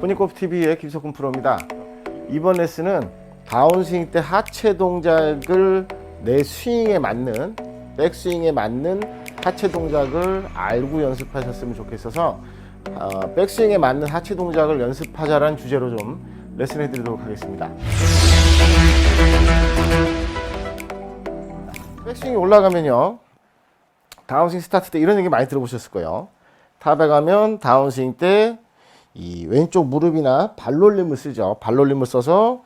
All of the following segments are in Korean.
포니코프TV의 김석훈 프로입니다. 이번 레슨은 다운스윙 때 하체 동작을 내 스윙에 맞는 백스윙에 맞는 하체 동작을 알고 연습하셨으면 좋겠어서 어, 백스윙에 맞는 하체 동작을 연습하자라는 주제로 좀 레슨해 드리도록 하겠습니다. 백스윙이 올라가면요. 다운스윙 스타트 때 이런 얘기 많이 들어보셨을 거예요. 탑에 가면 다운스윙 때 이 왼쪽 무릎이나 발놀림을 쓰죠. 발놀림을 써서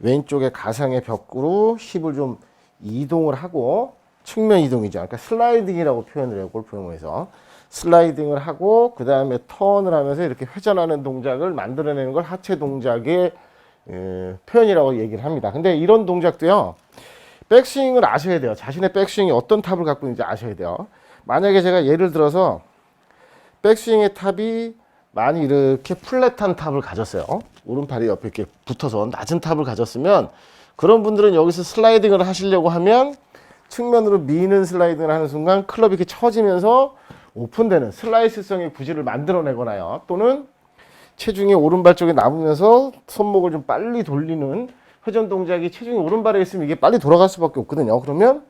왼쪽의 가상의 벽으로 힙을 좀 이동을 하고 측면 이동이죠. 그러니까 슬라이딩이라고 표현을 해요. 골프 용어에서. 슬라이딩을 하고 그 다음에 턴을 하면서 이렇게 회전하는 동작을 만들어내는 걸 하체 동작의 에, 표현이라고 얘기를 합니다. 근데 이런 동작도요. 백스윙을 아셔야 돼요. 자신의 백스윙이 어떤 탑을 갖고 있는지 아셔야 돼요. 만약에 제가 예를 들어서 백스윙의 탑이 많이 이렇게 플랫한 탑을 가졌어요. 오른팔이 옆에 이렇게 붙어서 낮은 탑을 가졌으면 그런 분들은 여기서 슬라이딩을 하시려고 하면 측면으로 미는 슬라이딩을 하는 순간 클럽이 이렇게 처지면서 오픈되는 슬라이스성의 구질을 만들어내거나요. 또는 체중이 오른발 쪽에 남으면서 손목을 좀 빨리 돌리는 회전 동작이 체중이 오른발에 있으면 이게 빨리 돌아갈 수밖에 없거든요. 그러면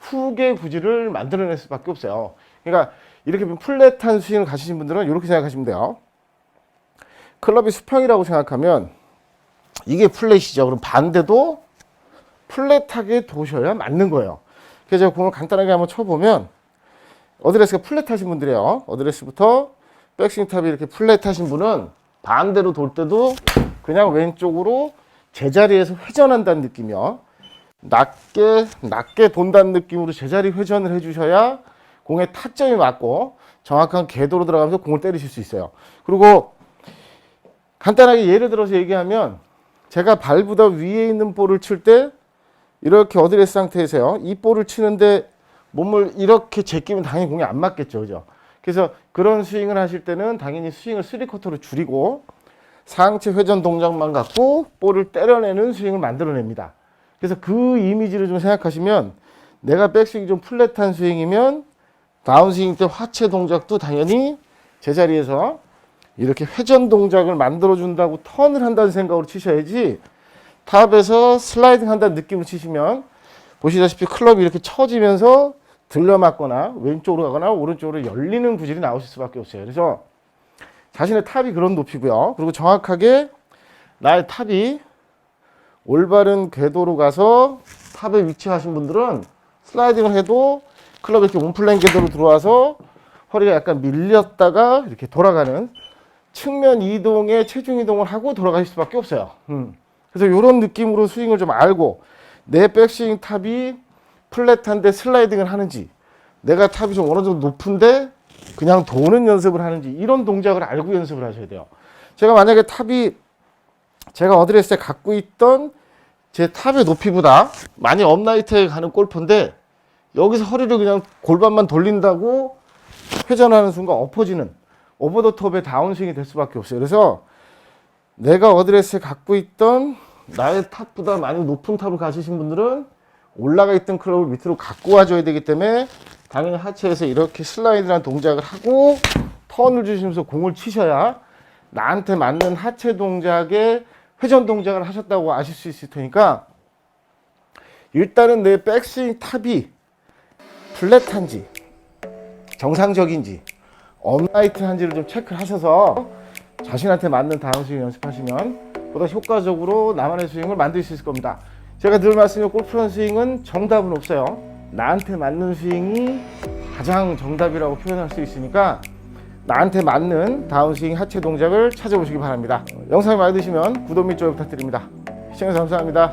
후계 구질을 만들어낼 수밖에 없어요. 그러니까 이렇게 플랫한 스윙을 가지신 분들은 이렇게 생각하시면 돼요. 클럽이 수평이라고 생각하면 이게 플랫이죠. 그럼 반대도 플랫하게 도셔야 맞는 거예요. 그래서 제가 공을 간단하게 한번 쳐보면 어드레스가 플랫하신 분들이에요. 어드레스부터 백스윙 탑이 이렇게 플랫하신 분은 반대로 돌 때도 그냥 왼쪽으로 제자리에서 회전한다는 느낌이요. 낮게 낮게 돈다는 느낌으로 제자리 회전을 해주셔야 공의 타점이 맞고 정확한 궤도로 들어가면서 공을 때리실 수 있어요. 그리고 간단하게 예를 들어서 얘기하면 제가 발보다 위에 있는 볼을 칠 때 이렇게 어드레스 상태에서요. 이 볼을 치는데 몸을 이렇게 제끼면 당연히 공이 안 맞겠죠. 그죠? 그래서 그런 스윙을 하실 때는 당연히 스윙을 3쿼터로 줄이고 상체 회전 동작만 갖고 볼을 때려내는 스윙을 만들어냅니다. 그래서 그 이미지를 좀 생각하시면 내가 백스윙이 좀 플랫한 스윙이면 다운스윙 때 화체 동작도 당연히 제자리에서 이렇게 회전 동작을 만들어 준다고 턴을 한다는 생각으로 치셔야지 탑에서 슬라이딩 한다는 느낌으로 치시면 보시다시피 클럽이 이렇게 처지면서 들려맞거나 왼쪽으로 가거나 오른쪽으로 열리는 구질이 나오실 수밖에 없어요. 그래서 자신의 탑이 그런 높이고요. 그리고 정확하게 나의 탑이 올바른 궤도로 가서 탑에 위치하신 분들은 슬라이딩을 해도 클럽이 이렇게 온플랜 궤도로 들어와서 허리가 약간 밀렸다가 이렇게 돌아가는 측면 이동에 체중 이동을 하고 돌아가실 수밖에 없어요. 음. 그래서 이런 느낌으로 스윙을 좀 알고 내 백스윙 탑이 플랫한데 슬라이딩을 하는지 내가 탑이 좀 어느 정도 높은데 그냥 도는 연습을 하는지 이런 동작을 알고 연습을 하셔야 돼요. 제가 만약에 탑이 제가 어드레스에 갖고 있던 제 탑의 높이보다 많이 업라이트에 가는 골프인데 여기서 허리를 그냥 골반만 돌린다고 회전하는 순간 엎어지는 오버 더 톱의 다운스윙이 될 수밖에 없어요. 그래서 내가 어드레스에 갖고 있던 나의 탑보다 많이 높은 탑을 가지신 분들은 올라가 있던 클럽을 밑으로 갖고 와줘야 되기 때문에 당연히 하체에서 이렇게 슬라이드라는 동작을 하고 턴을 주시면서 공을 치셔야 나한테 맞는 하체 동작에 회전 동작을 하셨다고 아실 수 있을 테니까 일단은 내 백스윙 탑이 플랫한지 정상적인지 업라이트한지를 좀 체크를 하셔서 자신한테 맞는 다운 스윙 연습하시면 보다 효과적으로 나만의 스윙을 만들 수 있을 겁니다. 제가 늘 말씀드린 골프런 스윙은 정답은 없어요. 나한테 맞는 스윙이 가장 정답이라고 표현할 수 있으니까 나한테 맞는 다운스윙 하체 동작을 찾아보시기 바랍니다. 영상이 마음에 드시면 구독 및 좋아요 부탁드립니다. 시청해주셔서 감사합니다.